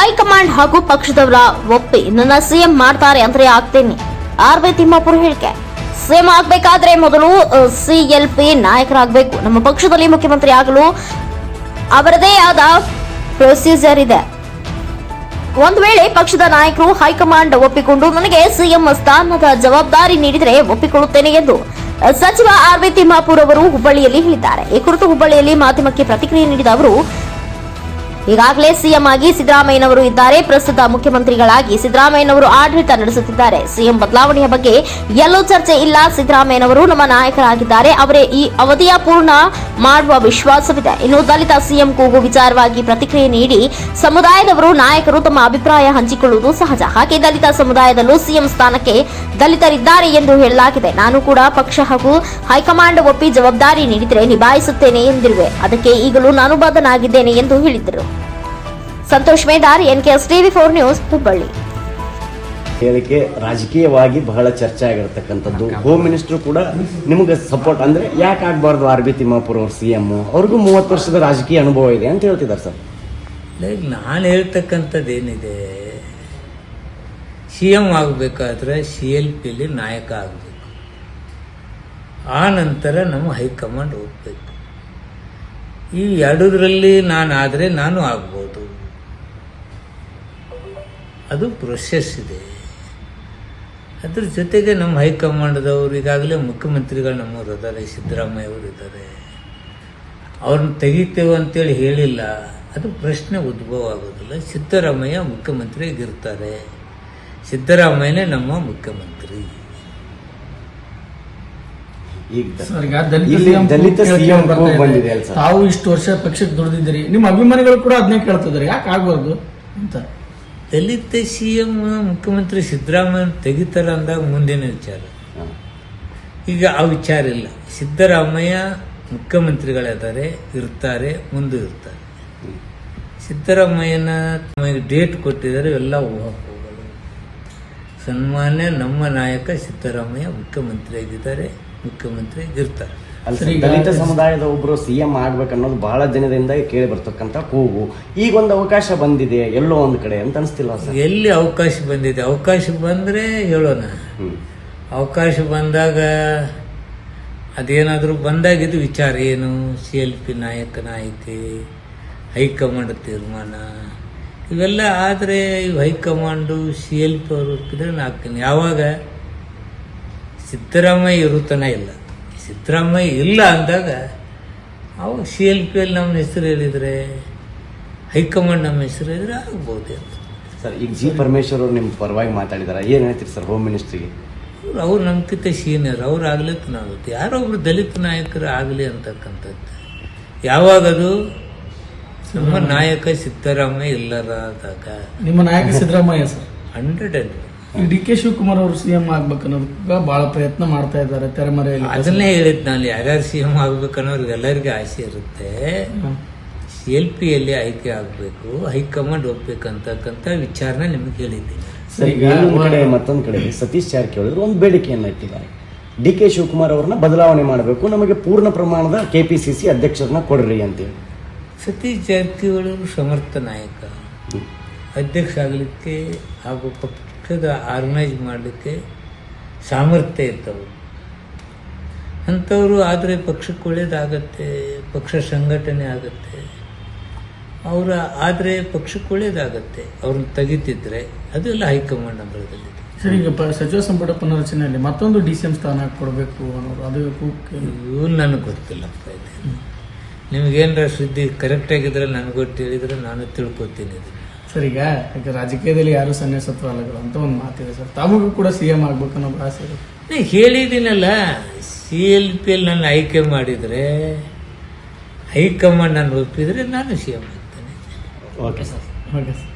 High command ಹಾಗೂ ಪಕ್ಷದವರ ಒಪ್ಪಿ ನನ್ನ ಸಿಎಂ ಮಾಡ್ತಾರೆ ಅಂದ್ರೆ ಆಗ್ತೇನೆ. ಆರ್ ಬಿ ತಿಮ್ಮಾಪುರ ಹೇಳಿಕೆ. ಸಿಎಂ ಆಗ್ಬೇಕಾದ್ರೆ ಮೊದಲು ಸಿಎಲ್ಪಿ ನಾಯಕರಾಗಬೇಕು. ನಮ್ಮ ಪಕ್ಷದಲ್ಲಿ ಮುಖ್ಯಮಂತ್ರಿ ಆಗಲು ಅವರದೇ ಆದ ಪ್ರೊಸೀಜರ್ ಇದೆ. ಒಂದು ವೇಳೆ ಪಕ್ಷದ ನಾಯಕರು ಹೈಕಮಾಂಡ್ ಒಪ್ಪಿಕೊಂಡು ನನಗೆ ಸಿಎಂ ಸ್ಥಾನದ ಜವಾಬ್ದಾರಿ ನೀಡಿದರೆ ಒಪ್ಪಿಕೊಳ್ಳುತ್ತೇನೆ ಎಂದು ಸಚಿವ ಆರ್ ವಿ ತಿಮ್ಮಾಪುರ್ ಅವರು ಹುಬ್ಬಳ್ಳಿಯಲ್ಲಿ ಹೇಳಿದ್ದಾರೆ. ಈ ಕುರಿತು ಹುಬ್ಬಳ್ಳಿಯಲ್ಲಿ ಮಾಧ್ಯಮಕ್ಕೆ ಪ್ರತಿಕ್ರಿಯೆ ನೀಡಿದ ಅವರು ಈಗಾಗಲೇ ಸಿಎಂ ಆಗಿ ಸಿದ್ದರಾಮಯ್ಯನವರು ಇದ್ದಾರೆ. ಪ್ರಸ್ತುತ ಮುಖ್ಯಮಂತ್ರಿಗಳಾಗಿ ಸಿದ್ದರಾಮಯ್ಯನವರು ಆಡಳಿತ ನಡೆಸುತ್ತಿದ್ದಾರೆ. ಸಿಎಂ ಬದಲಾವಣೆಯ ಬಗ್ಗೆ ಎಲ್ಲೂ ಚರ್ಚೆ ಇಲ್ಲ. ಸಿದ್ದರಾಮಯ್ಯನವರು ನಮ್ಮ ನಾಯಕರಾಗಿದ್ದಾರೆ. ಅವರೇ ಈ ಅವಧಿಯ ಪೂರ್ಣ ಮಾಡುವ ವಿಶ್ವಾಸವಿದೆ. ಇನ್ನು ದಲಿತ ಸಿಎಂ ಕೂಗು ವಿಚಾರವಾಗಿ ಪ್ರತಿಕ್ರಿಯೆ ನೀಡಿ ಸಮುದಾಯದವರು ನಾಯಕರು ತಮ್ಮ ಅಭಿಪ್ರಾಯ ಹಂಚಿಕೊಳ್ಳುವುದು ಸಹಜ. ಹಾಗೆ ದಲಿತ ಸಮುದಾಯದಲ್ಲೂ ಸಿಎಂ ಸ್ಥಾನಕ್ಕೆ ದಲಿತರಿದ್ದಾರೆ ಎಂದು ಹೇಳಲಾಗಿದೆ. ನಾನು ಕೂಡ ಪಕ್ಷ ಹಾಗೂ ಹೈಕಮಾಂಡ್ ಒಪ್ಪಿ ಜವಾಬ್ದಾರಿ ನೀಡಿದರೆ ನಿಭಾಯಿಸುತ್ತೇನೆ ಎಂದಿರುವೆ. ಅದಕ್ಕೆ ಈಗಲೂ ನಾನು ಬದನಾಗಿದ್ದೇನೆ ಎಂದು ಹೇಳಿದರು Santosh Medar NKS TV four news Hubballi. ಹೇಳಿಕೆ ರಾಜಕೀಯವಾಗಿ ಬಹಳ ಚರ್ಚೆ ಆಗಿರ್ತಕ್ಕಂಥದ್ದು. ಹೋಮ್ ಮಿನಿಸ್ಟರ್ ಕೂಡ ನಿಮಗೆ ಸಪೋರ್ಟ್ ಅಂದ್ರೆ ಯಾಕೆ ಆಗಬಾರ್ದು ಆರ್ ಬಿ ತಿಮ್ಮಾಪುರ ಅವ್ರ ಸಿ ಎಂ ಅವ್ರಿಗೂ ಮೂವತ್ತು ವರ್ಷದ ರಾಜಕೀಯ ಅನುಭವ ಇದೆ ಅಂತ ಹೇಳ್ತಿದ್ದಾರೆ ಸರ್. ಲೈಕ್ ನಾನು ಹೇಳ್ತಕ್ಕಂಥದ್ದು ಏನಿದೆ ಸಿ ಎಂ ಆಗಬೇಕಾದ್ರೆ ಸಿ ಎಲ್ ಪಿಲಿ ನಾಯಕ ಆಗಬೇಕು. ಆ ನಂತರ ನಮ್ಮ ಹೈಕಮಾಂಡ್ ಹೋಗ್ಬೇಕು. ಈ ಎರಡರಲ್ಲಿ ನಾನು ಆದರೆ ನಾನು ಆಗ್ಬೋದು. ಅದು ಪ್ರೊಸೆಸ್ ಇದೆ. ಅದ್ರ ಜೊತೆಗೆ ನಮ್ಮ ಹೈಕಮಾಂಡ್ದವ್ರು ಈಗಾಗಲೇ ಮುಖ್ಯಮಂತ್ರಿಗಳು ನಮ್ಮವ್ರು ಇದ್ದಾರೆ ಸಿದ್ದರಾಮಯ್ಯ ಅವರು ಇದ್ದಾರೆ. ಅವ್ರನ್ನ ತೆಗಿತೇವೆ ಅಂತೇಳಿ ಹೇಳಿಲ್ಲ. ಅದು ಪ್ರಶ್ನೆ ಉದ್ಭವ ಆಗೋದಿಲ್ಲ. ಸಿದ್ದರಾಮಯ್ಯ ಮುಖ್ಯಮಂತ್ರಿಯಾಗಿರ್ತಾರೆ. ಸಿದ್ದರಾಮಯ್ಯನೇ ನಮ್ಮ ಮುಖ್ಯಮಂತ್ರಿ. ತಾವು ಇಷ್ಟು ವರ್ಷ ಪಕ್ಷಕ್ಕೆ ದುಡ್ದಿದ್ದೀರಿ. ನಿಮ್ಮ ಅಭಿಮಾನಿಗಳು ಕೂಡ ಅದನ್ನೇ ಕೇಳ್ತಿದ್ದಾರೆ. ಯಾಕೆ ಆಗ್ಬಾರ್ದು ಅಂತ? ದಲಿತ ಸಿ ಎಂ ಮುಖ್ಯಮಂತ್ರಿ ಸಿದ್ದರಾಮಯ್ಯ ತೆಗಿತಾರ ಅಂದಾಗ ಮುಂದಿನ ವಿಚಾರ. ಈಗ ಆ ವಿಚಾರ ಇಲ್ಲ. ಸಿದ್ದರಾಮಯ್ಯ ಮುಖ್ಯಮಂತ್ರಿಗಳಿದ್ದಾರೆ ಇರ್ತಾರೆ ಮುಂದೆ ಇರ್ತಾರೆ. ಸಿದ್ದರಾಮಯ್ಯನ ತಮಗೆ ಡೇಟ್ ಕೊಟ್ಟಿದ್ದಾರೆ ಎಲ್ಲ ಹೋಗೋದು ಸನ್ಮಾನ್ಯ ನಮ್ಮ ನಾಯಕ ಸಿದ್ದರಾಮಯ್ಯ ಮುಖ್ಯಮಂತ್ರಿಯಾಗಿದ್ದಾರೆ ಮುಖ್ಯಮಂತ್ರಿಯಾಗಿರ್ತಾರೆ ಮುಖ್ಯಮಂತ್ರಿ ಇರ್ತಾರೆ ಅಲ್ಲ ದಲಿತ ಸಮುದಾಯದ ಒಬ್ರು ಸಿಎಂ ಆಗ್ಬೇಕನ್ನೋದು ಬಹಳ ದಿನದಿಂದ ಕೇಳಿ ಬರ್ತಕ್ಕಂಥ ಕೂಗು. ಈಗ ಒಂದು ಅವಕಾಶ ಬಂದಿದೆ ಎಲ್ಲೋ ಒಂದ್ ಕಡೆ ಅಂತ ಅನಿಸ್ತಿಲ್ಲ ಸರ್? ಎಲ್ಲಿ ಅವಕಾಶ ಬಂದಿದೆ? ಅವಕಾಶ ಬಂದ್ರೆ ಹೇಳೋಣ. ಅವಕಾಶ ಬಂದಾಗ ಅದೇನಾದರೂ ಬಂದಾಗಿದ್ದು ವಿಚಾರ ಏನು? ಸಿ ಎಲ್ ಪಿ ನಾಯಕನ ಐತಿ ಹೈಕಮಾಂಡ್ ತೀರ್ಮಾನ. ಇವೆಲ್ಲ ಆದರೆ ಇವು ಹೈಕಮಾಂಡು ಸಿ ಎಲ್ ಪಿ ಅವರು ಒಪ್ಪಿದ್ರೆ ನಾಲ್ಕು ಯಾವಾಗ? ಸಿದ್ದರಾಮಯ್ಯ ಇರುತ್ತಾನೆ ಇಲ್ಲ. ಸಿದ್ದರಾಮಯ್ಯ ಇಲ್ಲ ಅಂದಾಗ ಅವಾಗ ಸಿ ಎಲ್ ಪಿ ಎಲ್ ನಮ್ಮ ಹೆಸರು ಹೇಳಿದರೆ ಹೈಕಮಾಂಡ್ ನಮ್ಮ ಹೆಸರು ಹೇಳಿದರೆ ಆಗ್ಬೋದು ಅಂತ. ಸರ್ ಈಗ ಜಿ ಪರಮೇಶ್ವರ್ ಅವರು ನಿಮ್ಮ ಪರವಾಗಿ ಮಾತಾಡಿದಾರೆ ಏನು ಹೇಳ್ತೀರಿ ಸರ್ ಹೋಮ್ ಮಿನಿಸ್ಟ್ರಿಗೆ ಅವ್ರು ಅವ್ರು ನಮ್ಕಿಂತ ಸೀನಿಯರ್ ಅವ್ರು ಆಗ್ಲಿಕ್ಕೆ ನಾಗುತ್ತೆ ಯಾರೊಬ್ರು ದಲಿತ ನಾಯಕರು ಆಗಲಿ ಅಂತಕ್ಕಂಥದ್ದು. ಯಾವಾಗದು ನಮ್ಮ ನಾಯಕ ಸಿದ್ದರಾಮಯ್ಯ ಇಲ್ಲರಾದಾಗ. ನಿಮ್ಮ ನಾಯಕ ಸಿದ್ದರಾಮಯ್ಯ ಸರ್. ಹಂಡ್ರೆಡ್ ಅಂಡ್ ಈ ಡಿ ಕೆ ಶಿವಕುಮಾರ್ ಅವರು ಸಿಎಂ ಆಗ್ಬೇಕನ್ನೋದಕ್ಕೆ ಬಹಳ ಪ್ರಯತ್ನ ಮಾಡ್ತಾ ಇದ್ದಾರೆ ತೆರೆಮರೆಯಲ್ಲಿ ಅದನ್ನೇ ಹೇಳಿದ್ ನಾನು ಯಾರ್ಯಾರು ಸಿಎಂ ಎಂ ಆಗ್ಬೇಕನ್ನೋರ್ಗೆ ಎಲ್ಲರಿಗೂ ಆಸೆ ಇರುತ್ತೆ. ಎಲ್ ಪಿ ಯಲ್ಲಿ ಆಯ್ಕೆ ಆಗಬೇಕು ಹೈಕಮಾಂಡ್ ಒಪ್ಬೇಕಂತಕ್ಕಂಥ ವಿಚಾರನ ನಿಮ್ಗೆ ಹೇಳಿದ್ದೀನಿ. ಸರಿ ಕಡೆ ಮತ್ತೊಂದು ಕಡೆ ಸತೀಶ್ ಜಾರಕಿಹೊಳಿ ಒಂದು ಬೇಡಿಕೆಯನ್ನು ಇಟ್ಟಿದ್ದಾರೆ. ಡಿ ಕೆ ಶಿವಕುಮಾರ್ ಅವ್ರನ್ನ ಬದಲಾವಣೆ ಮಾಡಬೇಕು ನಮಗೆ ಪೂರ್ಣ ಪ್ರಮಾಣದ ಕೆ ಪಿ ಸಿ ಸಿ ಅಧ್ಯಕ್ಷರನ್ನ ಕೊಡ್ರಿ ಅಂತೇಳಿ ಸತೀಶ್ ಜಾರಕಿಹೊಳಿ ಅವರು ಸಮರ್ಥ ನಾಯಕ. ಅಧ್ಯಕ್ಷ ಆಗಲಿಕ್ಕೆ ಹಾಗೂ ಪಕ್ಷದ ಆರ್ಗನೈಸ್ ಮಾಡಲಿಕ್ಕೆ ಸಾಮರ್ಥ್ಯ ಇರ್ತವೆ. ಅಂಥವರು ಆದರೆ ಪಕ್ಷಕ್ಕೆ ಒಳ್ಳೇದಾಗತ್ತೆ ಪಕ್ಷ ಸಂಘಟನೆ ಆಗತ್ತೆ. ಅವರ ಆದರೆ ಪಕ್ಷಕ್ಕೆ ಒಳ್ಳೇದಾಗತ್ತೆ. ಅವ್ರನ್ನ ತೆಗಿತಿದ್ರೆ ಅದೆಲ್ಲ ಹೈಕಮಾಂಡ್ ಅಂಬಳದಲ್ಲಿ ಸರ್ ಈಗ ಸಚಿವ ಸಂಪುಟ ಪುನರಚನೆಯಲ್ಲಿ ಮತ್ತೊಂದು ಡಿ ಸಿ ಎಂ ಸ್ಥಾನ ಕೊಡಬೇಕು ಅನ್ನೋದು ಅದು ಇವು ನನಗೆ ಗೊತ್ತಿಲ್ಲಪ್ಪ ಇದು ನಿಮಗೇನಾರ ಸುದ್ದಿ ಕರೆಕ್ಟ್ ಆಗಿದ್ರೆ ನನಗೆ ಗೊತ್ತಿಳಿದ್ರೆ ನಾನು ತಿಳ್ಕೊತೀನಿ ಇದು ಸರ್ ಈಗ ಈಗ ರಾಜಕೀಯದಲ್ಲಿ ಯಾರು ಸನ್ಯಾಸತ್ವ ಅಲ್ಲಗಳು ಅಂತ ಒಂದು ಮಾತಿದೆ ಸರ್. ತಮಗೂ ಕೂಡ ಸಿ ಎಂ ಆಗ್ಬೇಕು ಅನ್ನೋ ಆಸೆ ಇದೆ. ಹೇಳಿದ್ದೀನಲ್ಲ ಸಿ ಎಲ್ ಪಿ ಎಲ್ ನನ್ನ ಆಯ್ಕೆ ಮಾಡಿದರೆ ಹೈಕಮಾಂಡ್ ನಾನು ಒಪ್ಪಿದರೆ ನಾನು C M ಆಗ್ತೇನೆ. Okay sir okay sir